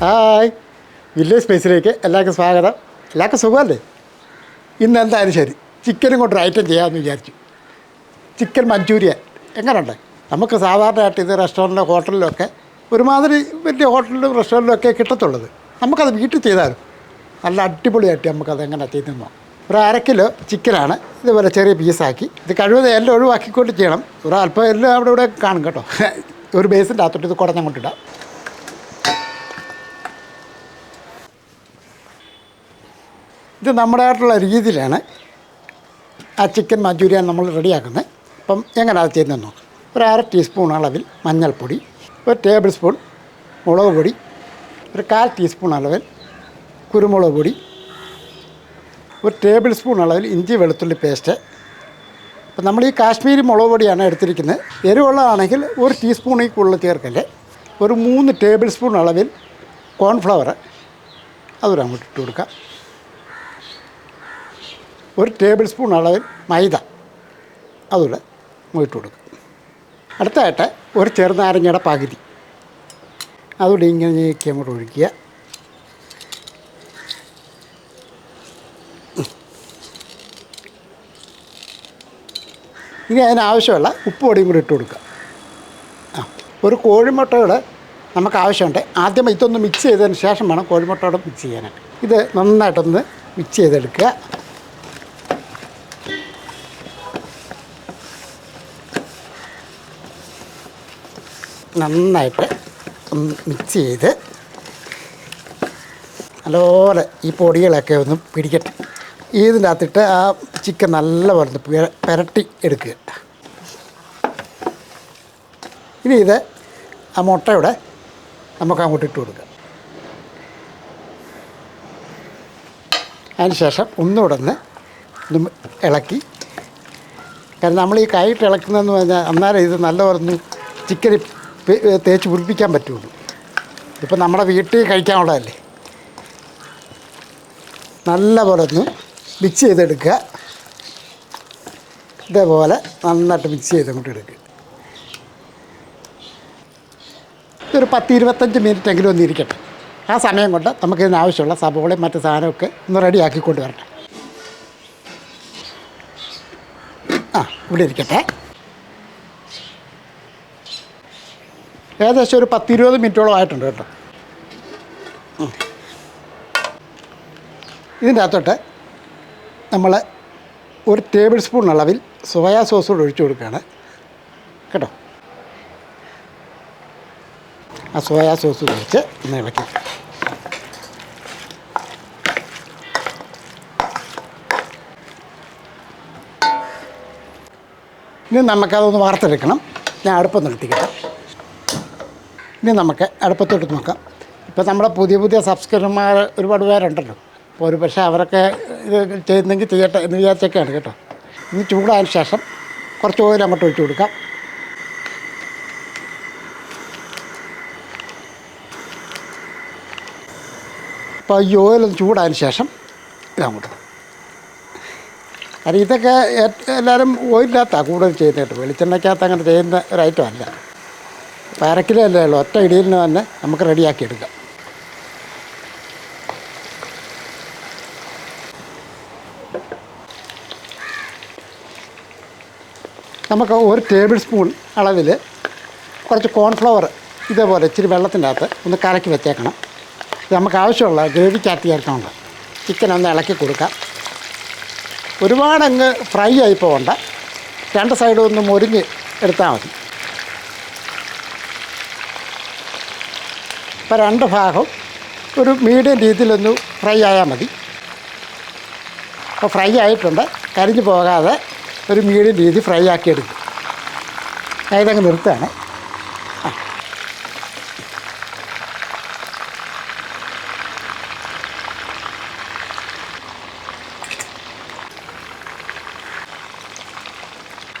Hi. Village സ്പേസിലേക്ക് എല്ലാവർക്കും സ്വാഗതം. എല്ലാവർക്കും സുഖമല്ലേ? ഇന്ന് എന്തായാലും ശരി. ചിക്കനും കൊണ്ടൊരു ഐറ്റം ചെയ്യാമെന്ന് വിചാരിച്ചു. ചിക്കൻ മഞ്ചൂരിയൻ എങ്ങനെയുണ്ട് നമുക്ക് സാധാരണയായിട്ട് ഇത് റെസ്റ്റോറന്റിലോ ഹോട്ടലിലൊക്കെ ഒരുമാതിരി വലിയ ഹോട്ടലിലും റെസ്റ്റോറന്റിലൊക്കെ കിട്ടത്തുള്ളത്. നമുക്കത് വീട്ടിൽ ചെയ്താലും നല്ല അടിപൊളിയായിട്ട് നമുക്കത് എങ്ങനെ ചെയ്തെന്നോ ഒരു അര കിലോ ചിക്കനാണ് ഇതുപോലെ ചെറിയ പീസാക്കി ഇത് കഴിവതും എല്ലാം ഒഴിവാക്കിക്കൊണ്ട് ചെയ്യണം. ഒരു അല്പം എല്ലാം അവിടെ ഇവിടെ കാണും കേട്ടോ. ഒരു ബേസിന്റെ അകത്തോട്ട് ഇത് കുടഞ്ഞങ്ങോട്ടിടാം ഇത് നമ്മുടേതായിട്ടുള്ള രീതിയിലാണ് ആ ചിക്കൻ മഞ്ചൂരിയൻ നമ്മൾ റെഡിയാക്കുന്നത്. അപ്പം എങ്ങനെ അത് ചെയ്യുന്നത് നോക്കാം. ഒരു അര ടീസ്പൂൺ അളവിൽ മഞ്ഞൾപ്പൊടി ഒരു ടേബിൾ സ്പൂൺ മുളക് പൊടി ഒരു കാൽ ടീസ്പൂൺ അളവിൽ കുരുമുളക് പൊടി ഒരു ടേബിൾ സ്പൂൺ അളവിൽ ഇഞ്ചി വെളുത്തുള്ളി പേസ്റ്റ് അപ്പം നമ്മൾ ഈ കാശ്മീരി മുളക് പൊടിയാണ് എടുത്തിരിക്കുന്നത്. എരിവുള്ളതാണെങ്കിൽ ഒരു ടീസ്പൂണിൽ കൂടുതൽ ചേർക്കല്ലേ. ഒരു മൂന്ന് ടേബിൾ സ്പൂൺ അളവിൽ കോൺഫ്ലവർ അതൊരു അങ്ങോട്ട് ഇട്ട് കൊടുക്കാം. ഒരു ടേബിൾ സ്പൂൺ അളവിൽ മൈദ അതുകൂടെ ഇട്ട് കൊടുക്കും. അടുത്തായിട്ട് ഒരു ചെറുനാരങ്ങയുടെ പകുതി അതുകൂടെ ഇങ്ങനെ ഞെക്കി അങ്ങോട്ട് ഒഴിക്കുക. ഇനി അതിനാവശ്യമുള്ള ഉപ്പ് പൊടിയും കൂടി ഇട്ട് കൊടുക്കുക. ആ ഒരു കോഴിമുട്ടയുടെ നമുക്ക് ആവശ്യമുണ്ട്. ആദ്യം ഇതൊന്ന് മിക്സ് ചെയ്തതിന് ശേഷം വേണം കോഴിമുട്ടയോടെ മിക്സ് ചെയ്യാനായിട്ട്. ഇത് നന്നായിട്ടൊന്ന് മിക്സ് ചെയ്തെടുക്കുക. നന്നായിട്ട് മിക്സ് ചെയ്ത് നല്ലപോലെ ഈ പൊടികളൊക്കെ ഒന്ന് പിടിക്കട്ടെ. ഇതിന്റെ അകത്തിട്ട് ആ ചിക്കൻ നല്ലപോലെ പുരട്ടി എടുക്കുക. ഇനി ഇത് ആ മുട്ടയുടെ നമുക്ക് അങ്ങോട്ട് ഇട്ട് കൊടുക്കുക അതിനുശേഷം ഒന്നുകൂടെ ഒന്ന് ഒന്ന് ഇളക്കി. കാരണം നമ്മൾ ഈ കൈയിട്ട് ഇളക്കുന്നതെന്ന് പറഞ്ഞാൽ അന്നേരം ഇത് നല്ലപോലെ ഒന്ന് ചിക്കൻ തേച്ച് പിടിപ്പിക്കാൻ പറ്റുള്ളൂ. ഇപ്പം നമ്മുടെ വീട്ടിൽ കഴിക്കാനുള്ളതല്ലേ? നല്ല പോലെ ഒന്ന് മിക്സ് ചെയ്തെടുക്കുക. ഇതേപോലെ നന്നായിട്ട് മിക്സ് ചെയ്ത് അങ്ങോട്ട് എടുക്കുക. ഇതൊരു പത്ത് ഇരുപത്തഞ്ച് മിനിറ്റ് എങ്കിലും ഒന്ന് ഇരിക്കട്ടെ. ആ സമയം കൊണ്ട് നമുക്ക് ഇതിനാവശ്യമുള്ള സബോളയും മറ്റു സാധനമൊക്കെ ഒന്ന് റെഡിയാക്കിക്കൊണ്ട് വരട്ടെ. ആ ഇവിടെ ഇരിക്കട്ടെ. ഏകദേശം ഒരു പത്തിരുപത് മിനിറ്റോളം ആയിട്ടുണ്ട് കേട്ടോ. ഇതിന്റെ അകത്തോട്ട് നമ്മൾ ഒരു ടേബിൾ സ്പൂൺ അളവിൽ സോയാ സോസ് കൂടെ ഒഴിച്ചു കൊടുക്കുകയാണ്. കേട്ടോ? ആ സോയാ സോസ് ഒഴിച്ച് ഒന്ന് ഇളക്കി. ഇനി നമുക്കതൊന്ന് വാർത്തെടുക്കണം. ഞാൻ അടുപ്പം നിർത്തിക്കട്ടെ ഇനി നമുക്ക് അടുപ്പത്തോട്ട് നോക്കാം. ഇപ്പോൾ നമ്മുടെ പുതിയ പുതിയ സബ്സ്ക്രൈബർമാർ ഒരുപാട് പേരുണ്ടല്ലോ. അപ്പോൾ ഒരു പക്ഷേ അവരൊക്കെ ഇത് ചെയ്യുന്നെങ്കിൽ ചെയ്യട്ടെ എന്ന് വിചാരിച്ചൊക്കെയാണ് കേട്ടോ. ഇനി ചൂടായതിനു ശേഷം കുറച്ച് ഓയിൽ അങ്ങോട്ട് ഒഴിച്ചു കൊടുക്കാം. അപ്പോൾ ഈ ഓയിലൊന്ന് ചൂടായതിന് ശേഷം ഇതങ്ങോട്ട് കാരണം ഇതൊക്കെ എല്ലാവരും ഓയിലിനകത്താണ് കൂടുതൽ ചെയ്യുന്നത് കേട്ടോ. വെളിച്ചെണ്ണയ്ക്കകത്ത് അങ്ങനെ ചെയ്യുന്ന ഒരു ഐറ്റം അല്ല. അര ഉള്ളൂ. ഒറ്റ ഇടിയിലിന് തന്നെ നമുക്ക് റെഡിയാക്കി എടുക്കാം. നമുക്ക് ഒരു ടേബിൾ സ്പൂൺ അളവിൽ കുറച്ച് കോൺഫ്ലവർ ഇതേപോലെ ഇച്ചിരി വെള്ളത്തിന്റെ അകത്ത് ഒന്ന് കലക്കി വെച്ചേക്കണം. ഇത് നമുക്ക് ആവശ്യമുള്ള ഗ്രേവിക്കകത്ത് ചേർക്കാനുണ്ട് ചിക്കൻ ഒന്ന് ഇളക്കി കൊടുക്കാം. ഒരുപാടങ്ങ് ഫ്രൈ ആയി പോകണ്ട രണ്ട് സൈഡും ഒന്ന് മുരിഞ്ഞ് എടുത്താൽ മതി. ഇപ്പോൾ രണ്ട് ഭാഗം ഒരു മീഡിയം രീതിയിലൊന്ന് ഫ്രൈ ആയാൽ മതി. അപ്പോൾ ഫ്രൈ ആയിട്ടുണ്ട്. കരിഞ്ഞു പോകാതെ ഒരു മീഡിയം രീതി ഫ്രൈ ആക്കി എടുക്കും ഞാൻ നിർത്തുകയാണ്.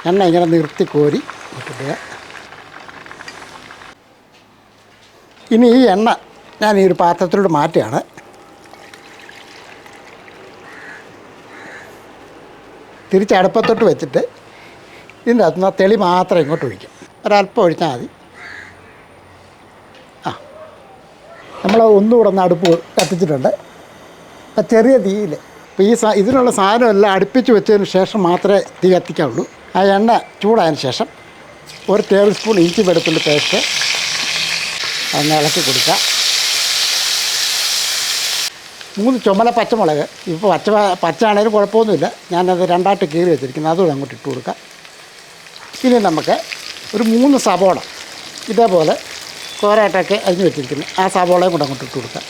എണ്ണ ഇങ്ങനെ നിർത്തി കോരി ഇട്ടിടുക. ഇനി ഈ എണ്ണ ഞാൻ ഈ ഒരു പാത്രത്തിലോട്ട് മാറ്റുകയാണ്. തിരിച്ചടുപ്പത്തോട്ട് വെച്ചിട്ട് ഇതിന്റെ അകത്ത് നിന്ന് തെളി മാത്രം ഇങ്ങോട്ട് ഒഴിക്കും. ഒരല്പം ഒഴിച്ചാൽ മതി. ആ. നമ്മൾ ഒന്നുകൂടെ ഒന്ന് അടുപ്പ് കത്തിച്ചിട്ടുണ്ട്. അപ്പം ചെറിയ തീയിൽ. അപ്പോൾ ഈ സാ ഇതിനുള്ള സാധനം എല്ലാം അടുപ്പിച്ച് വെച്ചതിന് ശേഷം മാത്രമേ തീ കത്തിക്കാവുള്ളൂ. ആ എണ്ണ ചൂടായതിന് ശേഷം ഒരു ടേബിൾ സ്പൂൺ ഇഞ്ചി വെളുത്തുള്ളി പേസ്റ്റ് ഒന്ന് ഇളക്കി കൊടുക്കുക. മൂന്ന് ചുമല പച്ചമുളക്. ഇപ്പോൾ പച്ച പച്ചയാണേലും കുഴപ്പമൊന്നുമില്ല. ഞാനത് രണ്ടായിട്ട് കീറി വെച്ചിരിക്കുന്നത് അതുകൂടെ അങ്ങോട്ട് ഇട്ട് കൊടുക്കാം ഇനി നമുക്ക് ഒരു മൂന്ന് സവോള ഇതേപോലെ കോരായിട്ടൊക്കെ അരിഞ്ഞ് വെച്ചിരിക്കുന്നു. ആ സവോളയും കൂടെ അങ്ങോട്ട് ഇട്ട് കൊടുക്കാം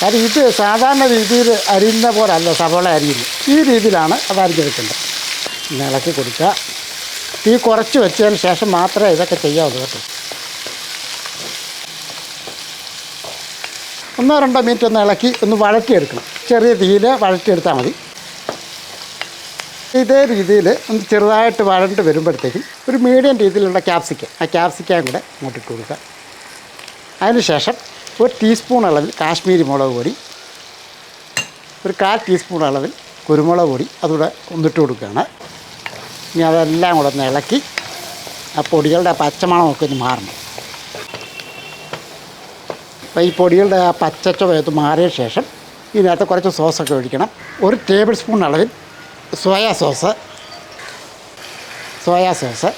കാര്യം ഇത് സാധാരണ രീതിയിൽ അരിയുന്ന പോലെ അല്ല സവോള അരിയുന്നത്. ഈ രീതിയിലാണ് അത് അരിഞ്ഞെടുക്കേണ്ടത് ഇളക്കി കൊടുക്കുക. തീ കുറച്ച് വെച്ചതിന് ശേഷം മാത്രമേ ഇതൊക്കെ ചെയ്യാവുള്ളൂ കേട്ടോ. ഒന്നോ രണ്ടോ മിനിറ്റ് ഒന്ന് ഇളക്കി ഒന്ന് വഴറ്റിയെടുക്കണം. ചെറിയ തീയിൽ വഴറ്റിയെടുത്താൽ മതി. ഇതേ രീതിയിൽ ഒന്ന് ചെറുതായിട്ട് വഴണ്ട് വരുമ്പോഴത്തേക്കും ഒരു മീഡിയം രീതിയിലുള്ള ക്യാപ്സിക്ക ആ ക്യാപ്സിക്കയും കൂടെ അങ്ങോട്ട് കൊടുക്കുക. അതിനുശേഷം ഒരു ടീസ്പൂൺ അളവിൽ കാശ്മീരി മുളക് പൊടി ഒരു കാൽ ടീസ്പൂൺ അളവിൽ കുരുമുളക് പൊടി അതുകൂടെ ഒന്നിട്ട് കൊടുക്കുകയാണ്. ഇനി അതെല്ലാം കൂടെ ഒന്ന് ഇളക്കി ആ പൊടികളുടെ ആ പച്ചമണമൊക്കെ ഒന്ന് മാറണം. അപ്പോൾ ഈ പൊടികളുടെ ആ പച്ചച്ചുവയത്ത് മാറിയ ശേഷം ഇതിനകത്ത് കുറച്ച് സോസൊക്കെ ഒഴിക്കണം. ഒരു ടേബിൾ സ്പൂൺ അളവിൽ സോയാ സോസ് സോയാ സോസ്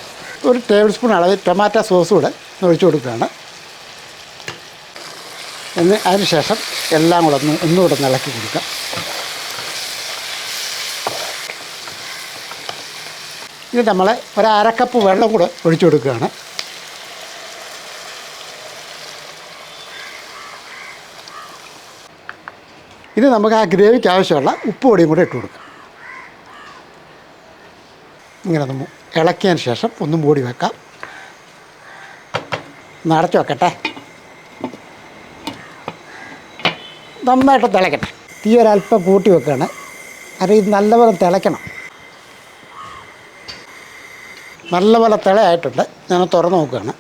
ഒരു ടേബിൾ സ്പൂൺ അളവിൽ ടൊമാറ്റോ സോസ് കൂടെ ഒഴിച്ചു കൊടുക്കുകയാണ്. എന്ന് അതിന് ശേഷം എല്ലാം കൂടെ ഒന്ന് ഒന്നുകൂടെ ഒന്ന് ഇളക്കി കൊടുക്കാം. ഇത് നമ്മൾ ഒരു വെള്ളം കൂടെ ഒഴിച്ചു കൊടുക്കുകയാണ്. ഇനി നമുക്ക് ആ ഗ്രേവിക്ക് ആവശ്യമുള്ള ഉപ്പ് പൊടിയും കൂടെ ഇട്ട് കൊടുക്കാം. ഇങ്ങനെ നമ്മൾ ഇളക്കിയതിന് ശേഷം ഒന്നും മൂടി വെക്കാം. നടച്ചു വെക്കട്ടെ. നന്നായിട്ട് തിളക്കട്ടെ. തീ ഒരല്പം കൂട്ടി വെക്കുകയാണ്. അത് ഇത് നല്ലപോലെ തിളയ്ക്കണം. നല്ലപോലെ തിളയായിട്ടുണ്ട്. ഞാൻ തുറന്ന് നോക്കുകയാണ്.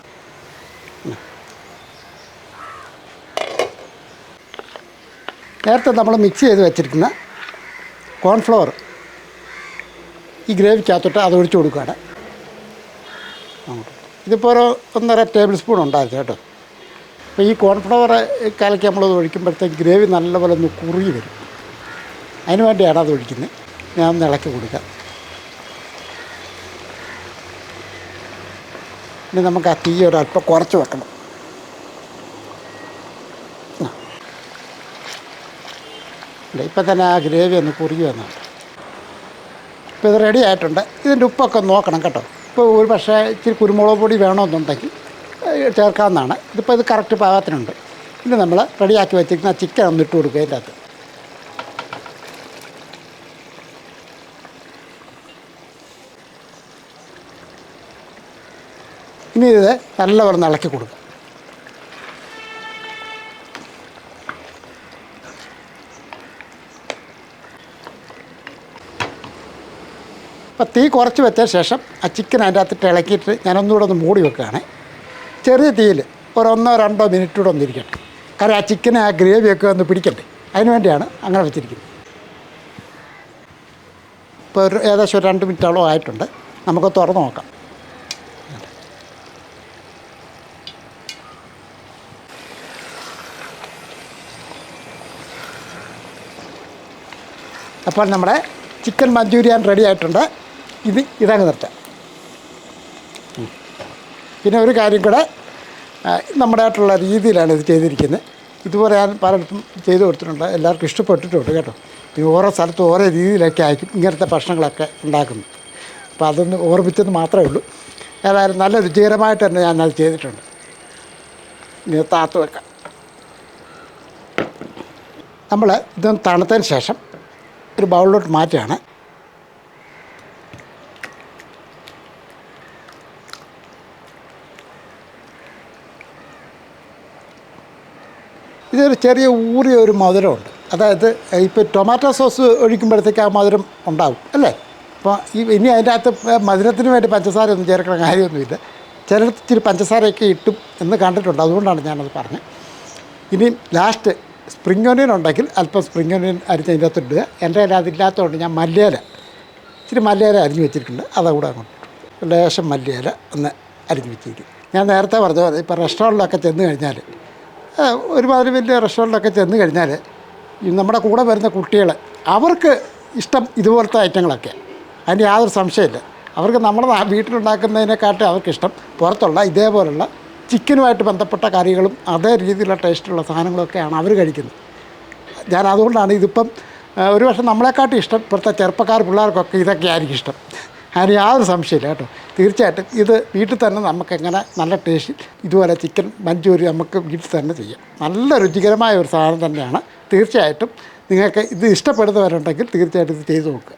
നേരത്തെ നമ്മൾ മിക്സ് ചെയ്ത് വെച്ചിരിക്കുന്ന കോൺഫ്ലവർ ഈ ഗ്രേവിക്കകത്തോട്ട് അത് ഒഴിച്ചു കൊടുക്കുകയാണ്. ഇതിപ്പോൾ ഒരു ഒന്നര ടേബിൾ സ്പൂൺ ഉണ്ടായിരുന്നു കേട്ടോ. അപ്പോൾ ഈ കോൺഫ്ലവർ കലക്കി നമ്മളത് ഒഴിക്കുമ്പോഴത്തേക്ക് ഗ്രേവി നല്ലപോലെ ഒന്ന് കുറുകി വരും. അതിന് വേണ്ടിയാണ് അത് ഒഴിക്കുന്നത്. ഞാൻ ഒന്ന് ഇളക്കി കൊടുക്കാം. ഇനി നമുക്ക് ആ തീ ഒരു അല്പം കുറച്ച് വെക്കണം. ഇപ്പം തന്നെ ആ ഗ്രേവി ഒന്ന് കുറുകി വന്നുണ്ട് ഇപ്പോൾ ഇത് റെഡി ആയിട്ടുണ്ട്. ഇതിന്റെ ഉപ്പൊക്കെ നോക്കണം കേട്ടോ. ഇപ്പോൾ ഒരു പക്ഷേ ഇച്ചിരി കുരുമുളക് പൊടി വേണമെന്നുണ്ടെങ്കിൽ ചേർക്കാവുന്നതാണ്. ഇതിപ്പോൾ ഇത് കറക്റ്റ് പാകത്തിനുണ്ട്. ഇനി നമ്മൾ റെഡിയാക്കി വെച്ചിരിക്കുന്ന ചിക്കൻ ഒന്ന് ഇട്ട് കൊടുക്കുക അതിന്റെ അകത്ത് ഇനി ഇത് ഒന്ന് ഇളക്കി കൊടുക്കുക അപ്പോൾ തീ കുറച്ച് വെച്ച ശേഷം ആ ചിക്കൻ അതിന്റെ അകത്തിട്ട് ഇളക്കിയിട്ട് ഞാനൊന്നുകൂടെ ഒന്ന് മൂടി വെക്കുകയാണ്. ചെറിയ തീയിൽ ഒരൊന്നോ രണ്ടോ മിനിറ്റ് കൂടെ ഒന്നിരിക്കട്ടെ കാരണം ആ ചിക്കൻ ആ ഗ്രേവിയൊക്കെ ഒന്ന് പിടിക്കട്ടെ അതിന് വേണ്ടിയാണ് അങ്ങനെ വെച്ചിരിക്കുന്നത്. ഇപ്പോൾ ഒരു ഏകദേശം ഒരു രണ്ട് മിനിറ്റോളം ആയിട്ടുണ്ട്. നമുക്ക് തുറന്ന് നോക്കാം. അപ്പോൾ നമ്മുടെ ചിക്കൻ മഞ്ചൂരിയൻ റെഡി ആയിട്ടുണ്ട്. ഇത് ഇതങ്ങ് നിർത്താം. പിന്നെ ഒരു കാര്യം കൂടെ ആ, നമ്മുടെ ആയിട്ടുള്ള രീതിയിലാണ് ഇത് ചെയ്തിരിക്കുന്നത്. ഇതുപോലെ ഞാൻ പലയിടത്തും ചെയ്തു കൊടുത്തിട്ടുണ്ട്. എല്ലാവർക്കും ഇഷ്ടപ്പെട്ടിട്ടുണ്ട് കേട്ടോ. ഈ ഓരോ സ്ഥലത്തും ഓരോ രീതിയിലൊക്കെ ആയിരിക്കും ഇങ്ങനത്തെ ഭക്ഷണങ്ങളൊക്കെ ഉണ്ടാക്കുന്നത്. അപ്പോൾ അതൊന്ന് ഓർമ്മിച്ചത് മാത്രമേ ഉള്ളൂ. ഏതായാലും നല്ല രുചികരമായിട്ട് തന്നെ ഞാൻ അത് ചെയ്തിട്ടുണ്ട്. ഇനി താത്തു വെക്കാം. നമ്മൾ ഇതൊന്ന് തണുത്തതിന് ശേഷം ഒരു ബൗളിലോട്ട് മാറ്റുകയാണ്. ഇതൊരു ചെറിയ ഊറിയ ഒരു മധുരമുണ്ട്. അതായത് ഇപ്പോൾ ടൊമാറ്റോ സോസ് ഒഴിക്കുമ്പോഴത്തേക്ക് ആ മധുരം ഉണ്ടാവും അല്ലേ? അപ്പോൾ ഈ ഇനി അതിന്റെ അകത്ത് മധുരത്തിന് വേണ്ടി പഞ്ചസാര ഒന്നും ചേർക്കണ കാര്യമൊന്നുമില്ല. ചിലടത്ത് ഇച്ചിരി പഞ്ചസാരയൊക്കെ ഇട്ടും എന്ന് കണ്ടിട്ടുണ്ട്. അതുകൊണ്ടാണ് ഞാനത് പറഞ്ഞത്. ഇനി ലാസ്റ്റ് സ്പ്രിംഗ് ഒനിയൻ ഉണ്ടെങ്കിൽ അല്പം സ്പ്രിംഗ് ഒനിയൻ അരിഞ്ഞ് അതിന്റെ ഇടുക. എന്റെ കയ്യിൽ അതില്ലാത്തതുകൊണ്ട് ഞാൻ മല്ലിയില ഇച്ചിരി മല്ലിയില അരിഞ്ഞ് വെച്ചിട്ടുണ്ട്. അതുകൂടെ അങ്ങോട്ട്. ലേശം മല്ലിയില ഒന്ന് അരിഞ്ഞ് വെച്ചിരിക്കും. ഞാൻ നേരത്തെ പറഞ്ഞ പോലെ ഇപ്പോൾ റെസ്റ്റോറന്റിലൊക്കെ ചെന്ന് കഴിഞ്ഞാൽ ഒരുമാതിരി വലിയ റെസ്റ്റോറന്റിലൊക്കെ ചെന്ന് കഴിഞ്ഞാൽ നമ്മുടെ കൂടെ വരുന്ന കുട്ടികൾ അവർക്ക് ഇഷ്ടം ഇതുപോലത്തെ ഐറ്റങ്ങളൊക്കെ. അതിന് യാതൊരു സംശയമില്ല. അവർക്ക് നമ്മുടെ വീട്ടിലുണ്ടാക്കുന്നതിനെക്കാട്ടും അവർക്കിഷ്ടം പുറത്തുള്ള ഇതേപോലുള്ള ചിക്കനുമായിട്ട് ബന്ധപ്പെട്ട കറികളും അതേ രീതിയിലുള്ള ടേസ്റ്റുള്ള സാധനങ്ങളൊക്കെയാണ് അവർ കഴിക്കുന്നത്. ഞാൻ അതുകൊണ്ടാണ് ഇതിപ്പം ഒരു പക്ഷേ നമ്മളെക്കാട്ടും ഇഷ്ടം ഇപ്പോഴത്തെ ചെറുപ്പക്കാർ പിള്ളേർക്കൊക്കെ ഇതൊക്കെ ആയിരിക്കും ഇഷ്ടം. അതിന് യാതൊരു സംശയമില്ല കേട്ടോ. തീർച്ചയായിട്ടും ഇത് വീട്ടിൽ തന്നെ നമുക്ക് എങ്ങനെ നല്ല ടേസ്റ്റ് ഇതുപോലെ ചിക്കൻ മഞ്ചൂരി നമുക്ക് വീട്ടിൽ തന്നെ ചെയ്യാം. നല്ല രുചികരമായ ഒരു സാധനം തന്നെയാണ്. തീർച്ചയായിട്ടും നിങ്ങൾക്ക് ഇത് ഇഷ്ടപ്പെടുന്നവരുണ്ടെങ്കിൽ തീർച്ചയായിട്ടും ഇത് ചെയ്തു നോക്കുക.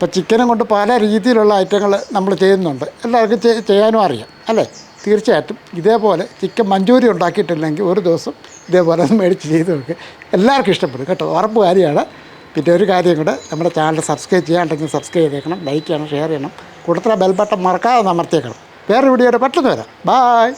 ഇപ്പോൾ ചിക്കനും കൊണ്ട് പല രീതിയിലുള്ള ഐറ്റങ്ങൾ നമ്മൾ ചെയ്യുന്നുണ്ട്. എല്ലാവർക്കും ചെയ്യാനും അറിയാം. അല്ലേ? തീർച്ചയായിട്ടും ഇതേപോലെ ചിക്കൻ മഞ്ചൂരി ഉണ്ടാക്കിയിട്ടില്ലെങ്കിൽ ഒരു ദിവസം ഇതേപോലെ ഒന്ന് മേടിച്ച് ചെയ്ത് നോക്കുക എല്ലാവർക്കും ഇഷ്ടപ്പെടും കേട്ടോ. ഉറപ്പ് കാര്യമാണ്. പിന്നെ ഒരു കാര്യം കൂടെ നമ്മുടെ ചാനൽ സബ്സ്ക്രൈബ് ചെയ്യാണ്ടെങ്കിൽ സബ്സ്ക്രൈബ് ചെയ്തേക്കണം ലൈക്ക് ചെയ്യണം ഷെയർ ചെയ്യണം. കൂടുതൽ ബെൽ ബട്ടൺ മറക്കാതെ അമർത്തിയേക്കണം. വേറെ വീഡിയോയുടെ പെട്ടെന്ന് വരാം. ബായ്